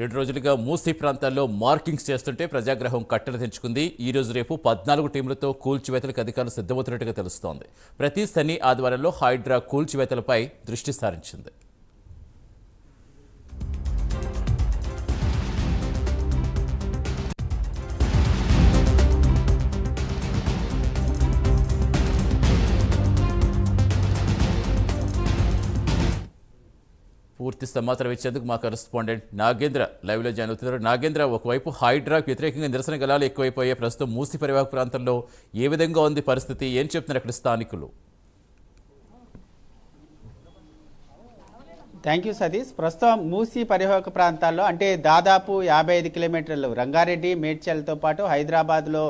రెండు రోజులుగా మూసీ ప్రాంతాల్లో మార్కింగ్స్ చేస్తుంటే ప్రజాగ్రహం కట్టలు తెంచుకుంది. ఈ రోజు రేపు పద్నాలుగు టీంలతో కూల్చివేతలకు అధికారులు సిద్ధమవుతున్నట్టుగా తెలుస్తోంది. ప్రతి శని ఆదివారంలో హైడ్రా కూల్చివేతలపై దృష్టి సారించింది. పూర్తి సమాచారం ఇచ్చేందుకు మా కరెస్పాండెంట్ నాగేంద్ర లైవ్లో జాయిన్ అవుతున్నారు. నాగేంద్ర ఒకవైపు హైడ్రాకు వ్యతిరేకంగా నిరసన గలాలు ఎక్కువైపోయాయి ప్రస్తుతం మూసి పరివాహక ప్రాంతంలో ఏ విధంగా ఉంది పరిస్థితి? ఏం చెప్తున్నారు అక్కడ స్థానికులు? థ్యాంక్ యూ సతీష్ ప్రస్తుతం మూసీ పరివాహక ప్రాంతాల్లో అంటే దాదాపు యాభై ఐదు కిలోమీటర్లు రంగారెడ్డి మేడ్చల్తో పాటు హైదరాబాద్లో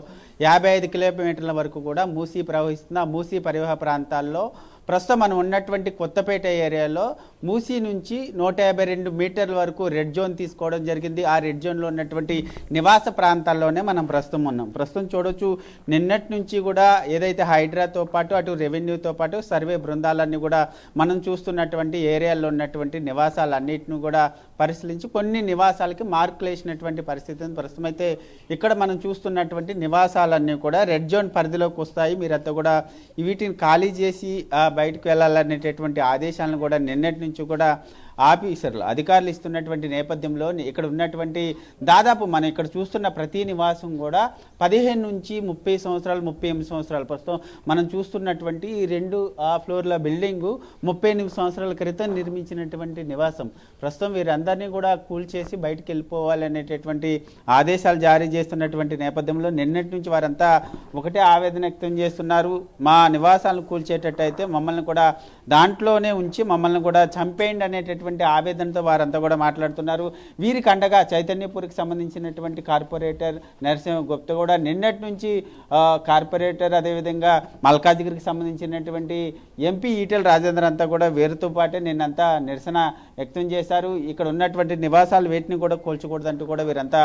యాభై ఐదు కిలోమీటర్ల వరకు కూడా మూసీ ప్రవహిస్తున్న మూసీ పరివాహక ప్రాంతాల్లో ప్రస్తుతం మనం ఉన్నటువంటి కొత్తపేట ఏరియాలో మూసీ నుంచి నూట యాభై రెండు మీటర్ల వరకు రెడ్ జోన్ తీసుకోవడం జరిగింది ఆ రెడ్ జోన్లో ఉన్నటువంటి నివాస ప్రాంతాల్లోనే మనం ప్రస్తుతం ఉన్నాం ప్రస్తుతం చూడొచ్చు నిన్నటి నుంచి కూడా ఏదైతే హైడ్రాతో పాటు అటు రెవెన్యూతో పాటు సర్వే బృందాలన్నీ కూడా మనం చూస్తున్నటువంటి ఏరియాల్లో ఉన్నటువంటి నివాసాలన్నింటిని కూడా పరిశీలించి కొన్ని నివాసాలకి మార్కులు వేసినటువంటి పరిస్థితి ఉంది. ప్రస్తుతం అయితే ఇక్కడ మనం చూస్తున్నటువంటి నివాసాలన్నీ కూడా రెడ్ జోన్ పరిధిలోకి వస్తాయి మీరంతా కూడా వీటిని ఖాళీ చేసి బయటకు వెళ్ళాలనేటటువంటి ఆదేశాలను కూడా నిన్నటి నుంచి కూడా ఆఫీసర్లు అధికారులు ఇస్తున్నటువంటి నేపథ్యంలో ఇక్కడ ఉన్నటువంటి దాదాపు మనం ఇక్కడ చూస్తున్న ప్రతి నివాసం కూడా పదిహేను నుంచి ముప్పై సంవత్సరాలు ముప్పై ఎనిమిది సంవత్సరాలు ప్రస్తుతం మనం చూస్తున్నటువంటి ఈ రెండు ఆ ఫ్లోర్ల బిల్డింగు ముప్పై ఎనిమిది సంవత్సరాల క్రితం నిర్మించినటువంటి నివాసం. ప్రస్తుతం వీరందరినీ కూడా కూల్చేసి బయటికి వెళ్ళిపోవాలి అనేటటువంటి ఆదేశాలు జారీ చేస్తున్నటువంటి నేపథ్యంలో నిన్నటి నుంచి వారంతా ఒకటే ఆవేదన వ్యక్తం చేస్తున్నారు. మా నివాసాలను కూల్చేటట్టయితే మమ్మల్ని కూడా దాంట్లోనే ఉంచి మమ్మల్ని కూడా చంపేయండి అనేటటువంటి ఆవేదనతో వారంతా కూడా మాట్లాడుతున్నారు. వీరికి అండగా చైతన్యపూర్కి సంబంధించినటువంటి కార్పొరేటర్ నరసింహ గుప్త కూడా నిన్నటి నుంచి కార్పొరేటర్ అదేవిధంగా మల్కాజిగిరికి సంబంధించినటువంటి ఎంపీ ఈటెల రాజేంద్ర అంతా కూడా వీరితో పాటే నిన్నంతా నిరసన వ్యక్తం చేశారు. ఇక్కడ ఉన్నటువంటి నివాసాలు వేటిని కూడా కూల్చకూడదంటూ కూడా వీరంతా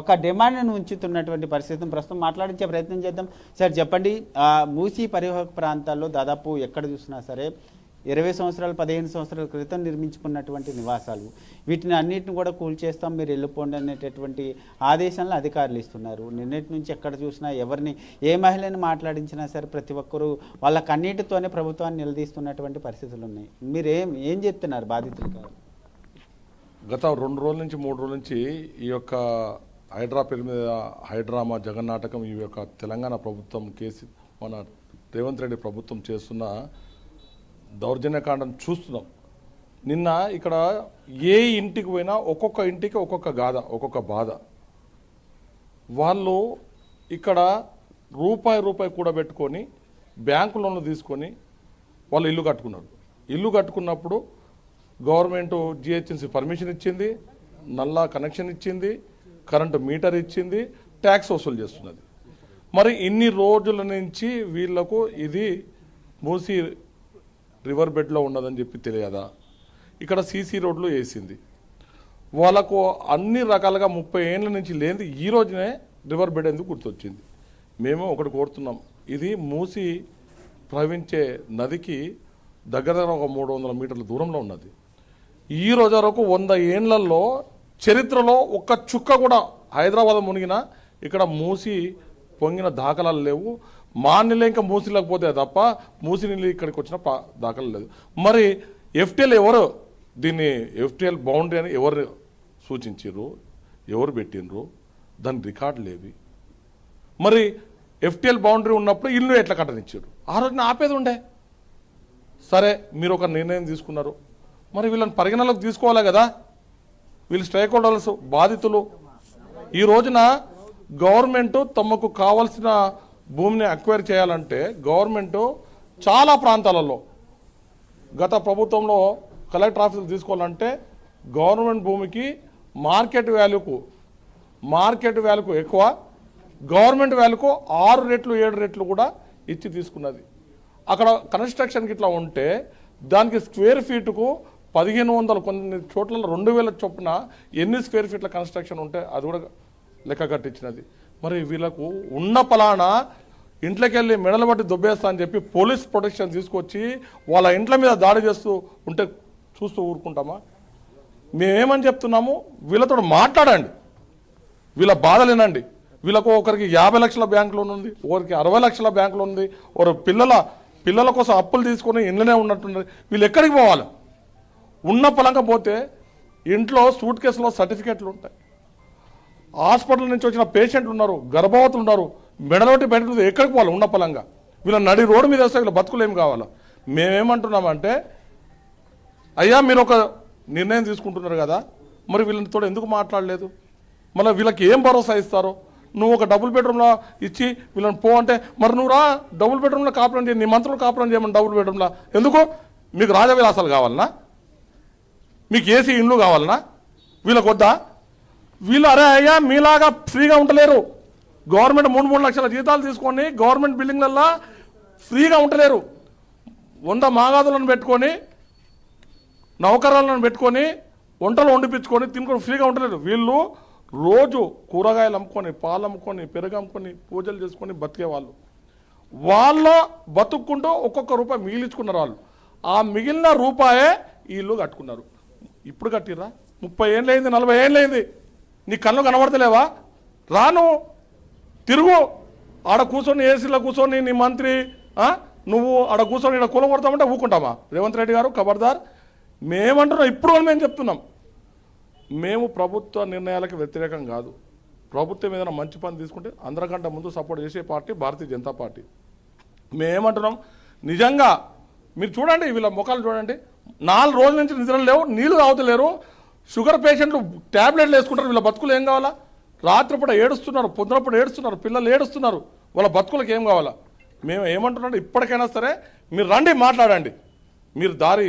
ఒక డిమాండ్ను ఉంచుతున్నటువంటి పరిస్థితిని ప్రస్తుతం మాట్లాడించే ప్రయత్నం చేద్దాం. సార్ చెప్పండి మూసీ పరివాహక ప్రాంతాల్లో దాదాపు ఎక్కడ చూసినా సరే ఇరవై సంవత్సరాలు పదిహేను సంవత్సరాల క్రితం నిర్మించుకున్నటువంటి నివాసాలు. వీటిని అన్నిటిని కూడా కూల్చేస్తాం మీరు వెళ్ళిపోండి అనేటటువంటి ఆదేశాలను అధికారులు ఇస్తున్నారు. నిన్నటి నుంచి ఎక్కడ చూసినా ఎవరిని ఏ మహిళని మాట్లాడించినా సరే ప్రతి ఒక్కరూ వాళ్ళ కన్నీటితోనే ప్రభుత్వాన్ని నిలదీస్తున్నటువంటి పరిస్థితులు ఉన్నాయి. మీరు ఏం ఏం చెప్తున్నారు బాధితులు కాదు గత రెండు రోజుల నుంచి మూడు రోజుల నుంచి ఈ యొక్క హైడ్రా పేరు మీద హైడ్రామా జగన్నాటకం ఈ యొక్క తెలంగాణ ప్రభుత్వం కేసీ మన రేవంత్ రెడ్డి ప్రభుత్వం చేస్తున్న దౌర్జన్యకాండం చూస్తున్నాం. నిన్న ఇక్కడ ఏ ఇంటికి పోయినా ఒక్కొక్క ఇంటికి ఒక్కొక్క గాథ ఒక్కొక్క బాధ. వాళ్ళు ఇక్కడ రూపాయి రూపాయి కూడబెట్టుకొని బ్యాంకు లోన్లు తీసుకొని వాళ్ళు ఇల్లు కట్టుకున్నారు. ఇల్లు కట్టుకున్నప్పుడు గవర్నమెంట్ జిహెచ్ఎంసీ పర్మిషన్ ఇచ్చింది నల్లా కనెక్షన్ ఇచ్చింది కరెంటు మీటర్ ఇచ్చింది ట్యాక్స్ వసూలు చేస్తున్నది. మరి ఇన్ని రోజుల నుంచి వీళ్ళకు ఇది మూసి రివర్ బెడ్లో ఉన్నదని చెప్పి తెలియదా? ఇక్కడ సీసీ రోడ్లు వేసింది. వాళ్ళకు అన్ని రకాలుగా ముప్పై ఏళ్ళ నుంచి లేనిది ఈ రోజునే రివర్ బెడ్ ఎందుకు గుర్తొచ్చింది? మేము ఒకటి కోరుతున్నాం. ఇది మూసి ప్రవహించే నదికి దగ్గర దగ్గర ఒక మూడు వందల మీటర్ల దూరంలో ఉన్నది. ఈ రోజు వరకు వంద ఏండ్లలో చరిత్రలో ఒక్క చుక్క కూడా హైదరాబాద్ మునిగిన ఇక్కడ మూసి పొంగిన దాఖలాలు లేవు. మా నీళ్ళు ఇంకా మూసిలేకపోతే తప్ప మూసి నీళ్ళు ఇక్కడికి వచ్చిన పా- దాఖలు లేదు. మరి ఎఫ్టీఎల్ ఎవరు? దీన్ని ఎఫ్టీఎల్ బౌండరీ అని ఎవరు సూచించారు ఎవరు పెట్టినరు దాని రికార్డు లేవి. మరి ఎఫ్టీఎల్ బౌండరీ ఉన్నప్పుడు ఇల్లు ఎట్లా కట్టనిచ్చారు ఆ రోజున ఆపేది ఉండే. సరే మీరు ఒక నిర్ణయం తీసుకున్నారు. మరి వీళ్ళని పరిగణలోకి తీసుకోవాలి కదా? వీళ్ళు స్టేక్ హోల్డర్స్ బాధితులు. ఈ రోజున గవర్నమెంట్ తమకు కావాల్సిన భూమిని అక్వైర్ చేయాలంటే గవర్నమెంట్ చాలా ప్రాంతాలలో గత ప్రభుత్వంలో కలెక్టర్ ఆఫీసులు తీసుకోవాలంటే గవర్నమెంట్ భూమికి మార్కెట్ వాల్యూకు మార్కెట్ వాల్యూకు ఎక్కువ గవర్నమెంట్ వాల్యూకు ఆరు రెట్లు ఏడు రెట్లు కూడా ఇచ్చి తీసుకున్నది. అక్కడ కన్స్ట్రక్షన్కి ఇట్లా ఉంటే దానికి స్క్వేర్ ఫీటుకు పదిహేను వందల కొన్ని చోట్ల రెండు వేల చొప్పున ఎన్ని స్క్వేర్ ఫీట్ల కన్స్ట్రక్షన్ ఉంటే అది కూడా లెక్క కట్టించినది. మరి వీళ్ళకు ఉన్న పలానా ఇంట్లోకి వెళ్ళి మెడలు బట్టి దుబ్బేస్తా అని చెప్పి పోలీస్ ప్రొటెక్షన్ తీసుకొచ్చి వాళ్ళ ఇంట్ల మీద దాడి చేస్తూ ఉంటే చూస్తూ ఊరుకుంటామా? మేమేమని చెప్తున్నాము? వీళ్ళతో మాట్లాడండి. వీళ్ళ బాధలేనండి వీళ్ళకు ఒకరికి యాభై లక్షల బ్యాంక్ లోన్ ఉంది ఒకరికి అరవై లక్షల బ్యాంక్ లోన్ ఉంది ఒక పిల్లల పిల్లల కోసం అప్పులు తీసుకొని ఇంట్లోనే ఉన్నట్టున్నారు వీళ్ళు ఎక్కడికి పోవాలి? ఉన్న పలంగా పోతే ఇంట్లో సూట్ కేసులో సర్టిఫికెట్లు ఉంటాయి. హాస్పిటల్ నుంచి వచ్చిన పేషెంట్లు ఉన్నారు గర్భవతులు ఉన్నారు మెడలోటి బయట ఎక్కడికి పోవాలి ఉన్న పలంగా? వీళ్ళ నడి రోడ్డు మీద వస్తే వీళ్ళ బతుకులు ఏం కావాలా? మేమేమంటున్నామంటే అయ్యా మీరు ఒక నిర్ణయం తీసుకుంటున్నారు కదా మరి వీళ్ళతో ఎందుకు మాట్లాడలేదు? మళ్ళీ వీళ్ళకి ఏం భరోసా ఇస్తారో? నువ్వు ఒక డబుల్ బెడ్రూమ్లో ఇచ్చి వీళ్ళని పో అంటే మరి నువ్వు రా డబుల్ బెడ్రూమ్లో కాపురం చేయి నీ మంత్రులు కాపురం చేయమని డబుల్ బెడ్రూమ్లో. ఎందుకు? మీకు రాజవిలాసాలు కావాలనా? మీకు ఏసీ ఇండ్లు కావాలనా? వీళ్ళకి వద్దా? వీళ్ళు అరే అయ్యా మీలాగా ఫ్రీగా ఉండలేరు. గవర్నమెంట్ మూడు మూడు లక్షల జీతాలు తీసుకొని గవర్నమెంట్ బిల్డింగ్లల్లో ఫ్రీగా ఉండలేరు. వంద మాగాదులను పెట్టుకొని నౌకరాలను పెట్టుకొని వంటలు వండిపించుకొని తినుకొని ఫ్రీగా ఉండలేరు. వీళ్ళు రోజు కూరగాయలు అమ్ముకొని పాలు అమ్ముకొని పెరుగు అమ్ముకొని పూజలు చేసుకొని బతికే వాళ్ళు. వాళ్ళ బతుక్కుంటూ ఒక్కొక్క రూపాయి మిగిలించుకున్నారు వాళ్ళు. ఆ మిగిలిన రూపాయే ఇల్లు కట్టుకున్నారు. ఇప్పుడు కట్టిరా ముప్పై ఏళ్ళు అయింది నలభై ఏళ్ళు నీ కళ్ళు కనబడతలేవా? రాను తిరుగు. ఆడ కూర్చొని ఏసీలో కూర్చొని నీ మంత్రి నువ్వు ఆడ కూర్చొని ఇక్కడ కూల కొడతామంటే ఊకుంటామా? రేవంత్ రెడ్డి గారు ఖబర్దార్ మేమంటున్నాం ఇప్పుడు మేము చెప్తున్నాం. మేము ప్రభుత్వ నిర్ణయాలకు వ్యతిరేకం కాదు. ప్రభుత్వం ఏదైనా మంచి పని తీసుకుంటే అందరికంటే ముందు సపోర్ట్ చేసే పార్టీ భారతీయ జనతా పార్టీ. మేమంటున్నాం నిజంగా మీరు చూడండి వీళ్ళ ముఖాలు చూడండి. నాలుగు రోజుల నుంచి నిద్ర లేవు నీళ్ళు తాగుతలేరు. షుగర్ పేషెంట్లు ట్యాబ్లెట్లు వేసుకుంటారు వీళ్ళ బతుకులు ఏం కావాలా? రాత్రిపూట ఏడుస్తున్నారు పొద్దునప్పుడు ఏడుస్తున్నారు పిల్లలు ఏడుస్తున్నారు వాళ్ళ బతుకులకు ఏం కావాలా? మేము ఏమంటున్నాం ఇప్పటికైనా సరే మీరు రండి మాట్లాడండి. మీరు దారి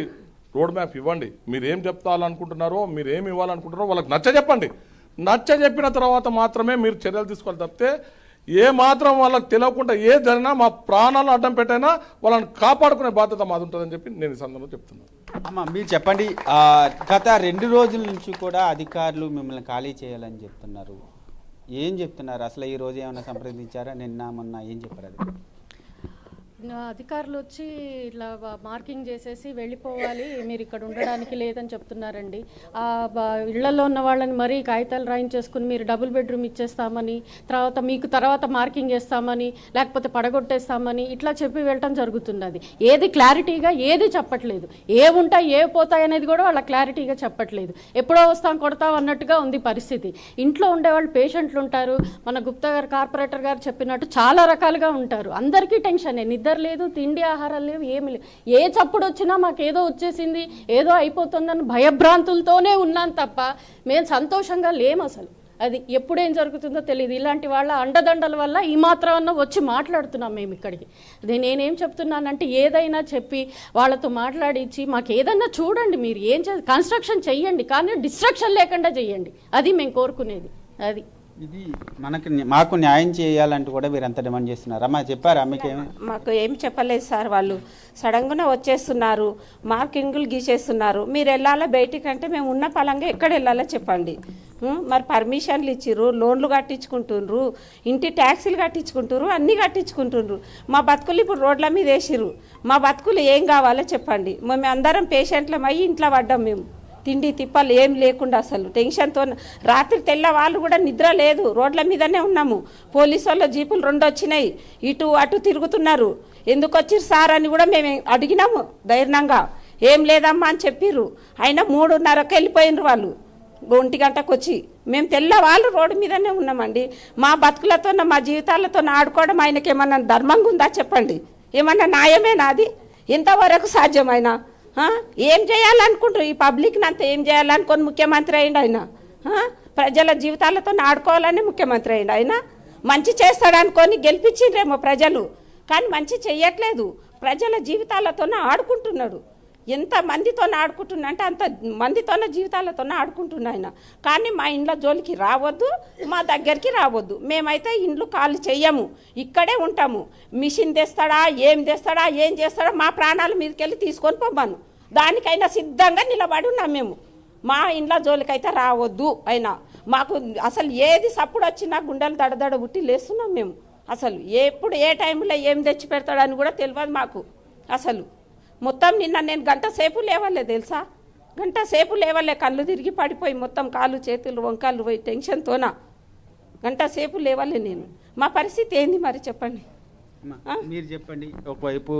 రోడ్ మ్యాప్ ఇవ్వండి. మీరు ఏం చెప్తాలనుకుంటున్నారో మీరు ఏమి ఇవ్వాలనుకుంటున్నారో వాళ్ళకి నచ్చ చెప్పండి. నచ్చ చెప్పిన తర్వాత మాత్రమే మీరు చర్యలు తీసుకోవాలి తప్పితే ఏ మాత్రం వాళ్ళకి తెలియకుండా ఏ జరిగినా మా ప్రాణాలను అడ్డం పెట్టైనా వాళ్ళని కాపాడుకునే బాధ్యత మాది ఉంటుందని చెప్పి నేను ఈ సందర్భంలో చెప్తున్నాను. అమ్మ మీరు చెప్పండి. గత రెండు రోజుల నుంచి కూడా అధికారులు మిమ్మల్ని ఖాళీ చేయాలని చెప్తున్నారు. ఏం చెప్తున్నారు? అసలు ఈ రోజు ఏమైనా సంప్రదించారా? నిన్న మొన్న ఏం చెప్పారు అది? అధికారులు వచ్చి ఇట్లా మార్కింగ్ చేసేసి వెళ్ళిపోవాలి మీరు ఇక్కడ ఉండడానికి లేదని చెప్తున్నారండి. ఇళ్ళలో ఉన్న వాళ్ళని మరీ కాగితాలు రాయించేసుకుని మీరు డబుల్ బెడ్రూమ్ ఇచ్చేస్తామని తర్వాత మీకు తర్వాత మార్కింగ్ చేస్తామని లేకపోతే పడగొట్టేస్తామని ఇట్లా చెప్పి వెళ్ళటం జరుగుతున్నది. ఏది క్లారిటీగా ఏది చెప్పట్లేదు. ఏముంటాయి ఏ పోతాయి అనేది కూడా వాళ్ళ క్లారిటీగా చెప్పట్లేదు. ఎప్పుడో వస్తాం కొడతాం అన్నట్టుగా ఉంది పరిస్థితి. ఇంట్లో ఉండేవాళ్ళు పేషెంట్లు ఉంటారు. మన గుప్తా గారు కార్పొరేటర్ గారు చెప్పినట్టు చాలా రకాలుగా ఉంటారు. అందరికీ టెన్షన్ నిద్ర లేదు తిండి ఆహారాలు లేవు ఏమి లేవు. ఏ చప్పుడు వచ్చినా మాకేదో వచ్చేసింది ఏదో అయిపోతుందని భయభ్రాంతులతోనే ఉన్నాను తప్ప మేము సంతోషంగా లేము అసలు. అది ఎప్పుడేం జరుగుతుందో తెలియదు ఇలాంటి వాళ్ళ అండదండల వల్ల ఈ మాత్రం వచ్చి మాట్లాడుతున్నాం మేము ఇక్కడికి. అది నేనేం చెప్తున్నానంటే ఏదైనా చెప్పి వాళ్ళతో మాట్లాడించి మాకు ఏదన్నా చూడండి మీరు ఏం చే కన్స్ట్రక్షన్ చెయ్యండి కానీ డిస్ట్రక్షన్ లేకుండా చెయ్యండి. అది మేము కోరుకునేది. అది. ఇది మనకి మాకు న్యాయం చేయాలంటూ కూడా మీరు అంత డిమాండ్ చేస్తున్నారు. అమ్మా చెప్పారా మీకు మాకు ఏం చెప్పలేదు సార్ వాళ్ళు. సడన్గా వచ్చేస్తున్నారు. మార్కింగులు గీసేస్తున్నారు. మీరు వెళ్ళాలా బయటికి అంటే మేము ఉన్న పలంగా ఎక్కడ వెళ్ళాలో చెప్పండి. మరి పర్మిషన్లు ఇచ్చిర్రు లోన్లు కట్టించుకుంటుండ్రు ఇంటి ట్యాక్సీలు కట్టించుకుంటుర్రు అన్నీ కట్టించుకుంటుండ్రు. మా బతుకులు ఇప్పుడు రోడ్ల మీద వేసిర్రు. మా బతుకులు ఏం కావాలో చెప్పండి. మేము అందరం పేషెంట్లం అయ్యి ఇంట్లో పడ్డాం మేము. తిండి తిప్పలు ఏం లేకుండా అసలు. టెన్షన్తో రాత్రి తెల్ల వాళ్ళు కూడా నిద్ర లేదు. రోడ్ల మీదనే ఉన్నాము. పోలీసు వాళ్ళ జీపులు రెండు వచ్చినాయి ఇటు అటు తిరుగుతున్నారు. ఎందుకు వచ్చిర్రు సార్ అని కూడా మేము అడిగినాము ధైర్యంగా. ఏం లేదమ్మా అని చెప్పిర్రు. అయినా మూడున్నరకు వెళ్ళిపోయినరు వాళ్ళు. ఒంటి గంటకు వచ్చి మేము తెల్లవాళ్ళు రోడ్డు మీదనే ఉన్నామండి. మా బతుకులతో మా జీవితాలతో ఆడుకోవడం ఆయనకి ఏమన్నా ధర్మంగా ఉందా చెప్పండి. ఏమన్నా న్యాయమేనా అది? ఇంతవరకు సాధ్యమైనా? ఏం చేయాలనుకుంటారు ఈ పబ్లిక్ని అంతా ఏం చేయాలనుకొని ముఖ్యమంత్రి అయిండు ఆయన. ప్రజల జీవితాలతో ఆడుకోవాలని ముఖ్యమంత్రి అయిండు ఆయన. మంచి చేస్తాడనుకొని గెలిపించిండ్రేమో ప్రజలు. కానీ మంచి చెయ్యట్లేదు. ప్రజల జీవితాలతోనే ఆడుకుంటున్నాడు. ఎంత మందితో ఆడుకుంటున్నా అంటే అంత మందితోనే జీవితాలతోనే ఆడుకుంటున్నా ఆయన. కానీ మా ఇంట్లో జోలికి రావద్దు మా దగ్గరికి రావద్దు. మేమైతే ఇండ్లు కాలు చెయ్యము ఇక్కడే ఉంటాము. మిషన్ తెస్తాడా ఏం తెస్తాడా ఏం చేస్తాడా మా ప్రాణాల మీదకి వెళ్ళి తీసుకొని పొమ్మను దానికైనా సిద్ధంగా నిలబడి ఉన్నాం మేము. మా ఇంట్లో జోలికైతే రావద్దు అయినా. మాకు అసలు ఏది సప్పుడు వచ్చినా గుండెలు దడదడ ఉట్టి లేస్తున్నాం మేము. అసలు ఎప్పుడు ఏ టైంలో ఏం తెచ్చి పెడతాడని కూడా తెలియదు మాకు అసలు. మొత్తం నిన్న నేను గంట సేపు లేవలే తెలుసా? గంట సేపు లేవలే కళ్ళు తిరిగి పడిపోయి మొత్తం కాళ్ళు చేతులు వంకాళ్ళు పోయి టెన్షన్తోన గంట సేపు లేవలే నేను. మా పరిస్థితి ఏంది మరి చెప్పండి? అమ్మా, మీరు చెప్పండి. ఒకవైపు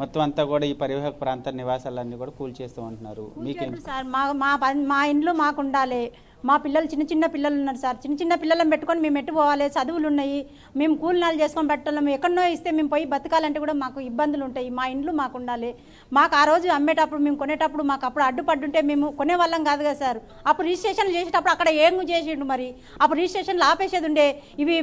మొత్తం అంతా కూడా ఈ పరివాహక ప్రాంత నివాసాలన్నీ కూడా కూల్చేస్తూ ఉంటున్నారు మీకేం సార్. మా మా మా ఇంట్లో మాకు ఉండాలి. మా పిల్లలు చిన్న చిన్న పిల్లలు ఉన్నారు సార్. చిన్న చిన్న పిల్లలను పెట్టుకొని మేము ఎట్టు పోవాలి? చదువులు ఉన్నాయి. మేము కూలినాలు చేసుకొని పెట్టాలి ఎక్కడనో ఇస్తే మేము పోయి బతకాలంటే కూడా మాకు ఇబ్బందులు ఉంటాయి. మా ఇండ్లు మాకు ఉండాలి. మాకు ఆ రోజు అమ్మేటప్పుడు మేము కొనేటప్పుడు మాకు అప్పుడు అడ్డుపడ్డుంటే మేము కొనేవాళ్ళం కాదు కదా సార్. అప్పుడు రిజిస్ట్రేషన్ చేసేటప్పుడు అక్కడ ఏం చేసిండు మరి? అప్పుడు రిజిస్ట్రేషన్లు ఆపేసేది ఉండే. ఇవి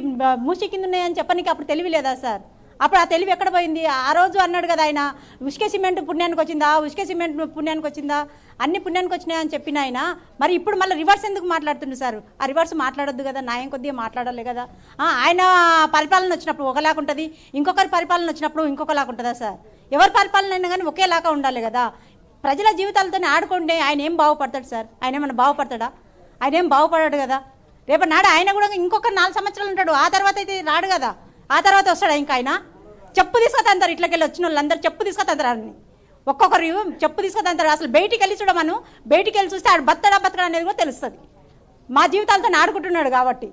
మూసి కింద ఉన్నాయని చెప్పడానికి అప్పుడు తెలివి లేదా సార్? అప్పుడు ఆ తెలివి ఎక్కడ పోయింది? ఆ రోజు అన్నాడు కదా ఆయన ఉష్కే సిమెంట్ పుణ్యానికి వచ్చిందా? ఉష్కే సిమెంట్ పుణ్యానికి వచ్చిందా? అన్ని పుణ్యానికి వచ్చినాయి అని చెప్పిన ఆయన. మరి ఇప్పుడు మళ్ళీ రివర్స్ ఎందుకు మాట్లాడుతుండ్రు సార్? ఆ రివర్స్ మాట్లాడొద్దు కదా న్యాయం కొద్దిగా మాట్లాడాలి కదా. ఆయన పరిపాలన వచ్చినప్పుడు ఒకలాగా ఉంటుంది ఇంకొకరి పరిపాలన వచ్చినప్పుడు ఇంకొకలాగా ఉంటుందా సార్? ఎవరి పరిపాలన అయినా కానీ ఒకేలాగా ఉండాలి కదా. ప్రజల జీవితాలతో ఆడుకుంటే ఆయన ఏం బాగుపడతాడు సార్? ఆయన ఏమైనా బాగుపడతాడా? ఆయన ఏం బాగుపడాడు కదా? రేపు నాడు ఆయన కూడా ఇంకొక నాలుగు సంవత్సరాలు ఉంటాడు ఆ తర్వాత అయితే రాడు కదా. ఆ తర్వాత వస్తాడా ఇంకా ఆయన? చెప్పు తీసుకొతంటారు ఇట్లకెళ్ళి వచ్చిన వాళ్ళందరూ చెప్పు తీసుకొతంటారు అన్ని. ఒక్కొక్కరు చెప్పు తీసుకొతంటారు అసలు బయటికి వెళ్ళి చూడమను బయటికి వెళ్ళి చూస్తే ఆడు బత్తడా బతకడా అనేది కూడా తెలుస్తుంది. మా జీవితాలతో ఆడుకుంటున్నాడు కాబట్టి.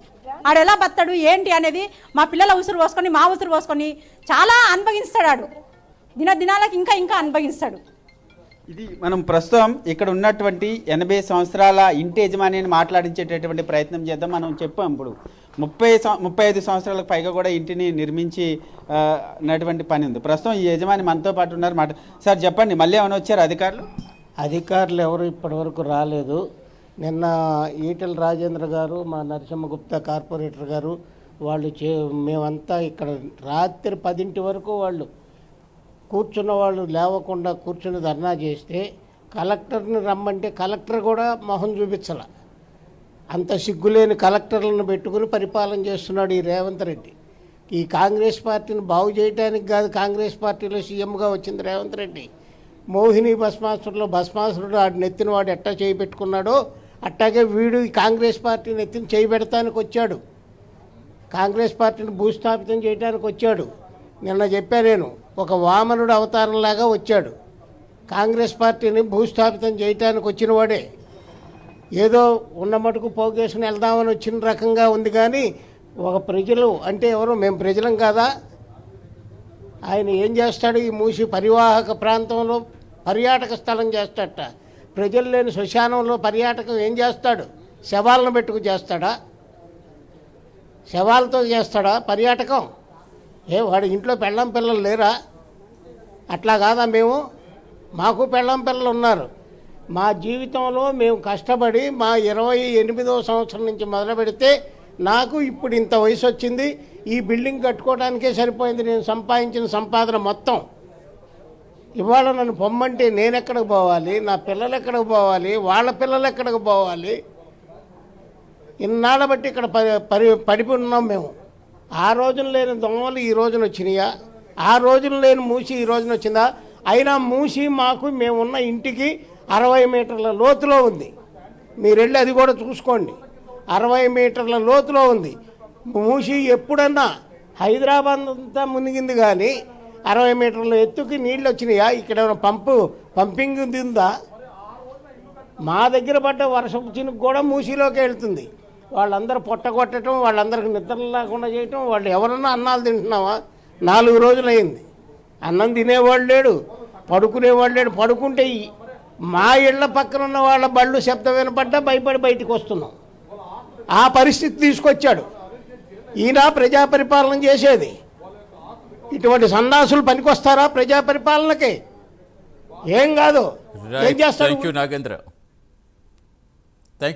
ఆడు ఎలా బతాడు ఏంటి అనేది మా పిల్లల ఉసురు పోసుకొని మా ఉసురు పోసుకొని చాలా అనుభవిస్తాడు ఆడు. దిన దినాలకు ఇంకా ఇంకా అనుభవిస్తాడు. ఇది మనం ప్రస్తుతం ఇక్కడ ఉన్నటువంటి ఎనభై సంవత్సరాల ఇంటి యజమానిని మాట్లాడించేటటువంటి ప్రయత్నం చేద్దాం. మనం చెప్పాం ఇప్పుడు ముప్పై ముప్పై ఐదు సంవత్సరాలకు పైగా కూడా ఇంటిని నిర్మించి నటువంటి పని ఉంది. ప్రస్తుతం ఈ యజమాని మనతో పాటు ఉన్నారు మాట. సార్ చెప్పండి మళ్ళీ ఏమైనా వచ్చారు అధికారులు? అధికారులు ఎవరు ఇప్పటివరకు రాలేదు. నిన్న ఈటెల రాజేంద్ర గారు మా నరసింహగుప్త కార్పొరేటర్ గారు వాళ్ళు చే మేమంతా ఇక్కడ రాత్రి పదింటి వరకు వాళ్ళు కూర్చున్న వాళ్ళు లేవకుండా కూర్చుని ధర్నా చేస్తే కలెక్టర్ని రమ్మంటే కలెక్టర్ కూడా మొహం చూపించాల. అంత సిగ్గులేని కలెక్టర్లను పెట్టుకుని పరిపాలన చేస్తున్నాడు ఈ రేవంత్ రెడ్డి. ఈ కాంగ్రెస్ పార్టీని బాగు చేయడానికి కాదు కాంగ్రెస్ పార్టీలో సీఎంగా వచ్చింది రేవంత్ రెడ్డి. మోహిని భస్మాసురులో భస్మాసురుడు ఆడు నెత్తిన వాడు ఎట్టా చేయి పెట్టుకున్నాడో అట్టాగే వీడు ఈ కాంగ్రెస్ పార్టీని ఎత్తిన చేయి పెడతానికి వచ్చాడు. కాంగ్రెస్ పార్టీని భూస్థాపితం చేయడానికి వచ్చాడు. నిన్న చెప్పా నేను ఒక వామనుడు అవతారంలాగా వచ్చాడు. కాంగ్రెస్ పార్టీని భూస్థాపితం చేయటానికి వచ్చిన వాడే. ఏదో ఉన్న మటుకు పోగేసుకుని వెళ్దామని వచ్చిన రకంగా ఉంది కానీ ఒక ప్రజలు అంటే ఎవరు? మేము ప్రజలం కాదా? ఆయన ఏం చేస్తాడు? ఈ మూసి పరివాహక ప్రాంతంలో పర్యాటక స్థలం చేస్తాడట. ప్రజలు లేని శ్మశానంలో పర్యాటకం ఏం చేస్తాడు? శవాలను పెట్టుకు చేస్తాడా? శవాలతో చేస్తాడా పర్యాటకం? ఏ వాడి ఇంట్లో పెళ్ళం పిల్లలు లేరా? అట్లా కాదా మేము? మాకు పెళ్ళం పిల్లలు ఉన్నారు. మా జీవితంలో మేము కష్టపడి మా ఇరవై ఎనిమిదవ సంవత్సరం నుంచి మొదలు పెడితే నాకు ఇప్పుడు ఇంత వయసు వచ్చింది. ఈ బిల్డింగ్ కట్టుకోవడానికే సరిపోయింది. నేను సంపాదించిన సంపాదన మొత్తం. ఇవాళ నన్ను పొమ్మంటే నేను ఎక్కడికి పోవాలి? నా పిల్లలు ఎక్కడికి పోవాలి? వాళ్ళ పిల్లలు ఎక్కడికి పోవాలి? ఇన్నాళ్ళ బట్టి ఇక్కడ పరి పరి ఉన్నాం మేము. ఆ రోజున లేని దొంగలు ఈ రోజున వచ్చినాయా? ఆ రోజున లేని మూసి ఈ రోజున వచ్చిందా? అయినా మూసి మాకు మేమున్న ఇంటికి అరవై మీటర్ల లోతులో ఉంది. మీరు వెళ్ళి అది కూడా చూసుకోండి. అరవై మీటర్ల లోతులో ఉంది. మూసి ఎప్పుడన్నా హైదరాబాద్ అంతా మునిగింది కానీ అరవై మీటర్ల ఎత్తుకి నీళ్ళు వచ్చినాయా? ఇక్కడ పంపు పంపింగ్ ఉంది ఉందా? మా దగ్గర పడ్డ వర్షపు చినుకు కూడా మూసీలోకి వెళ్తుంది. వాళ్ళందరూ పొట్టగొట్టడం వాళ్ళందరికి నిద్ర లేకుండా చేయటం వాళ్ళు ఎవరన్నా అన్నాలు తింటున్నావా? నాలుగు రోజులు అయింది అన్నం తినేవాళ్ళు లేడు పడుకునేవాళ్ళు లేడు. పడుకుంటే మా ఇళ్ళ పక్కన ఉన్న వాళ్ళ బళ్ళు శబ్దం వినపడ్డా భయపడి బయటికి వస్తున్నాం. ఆ పరిస్థితి తీసుకొచ్చాడు. ఈయన ప్రజా పరిపాలన చేసేది. ఇటువంటి సన్నాసులు పనికొస్తారా ప్రజా పరిపాలనకి ఏం కాదు. ఏం యూ నాగేంద్ర.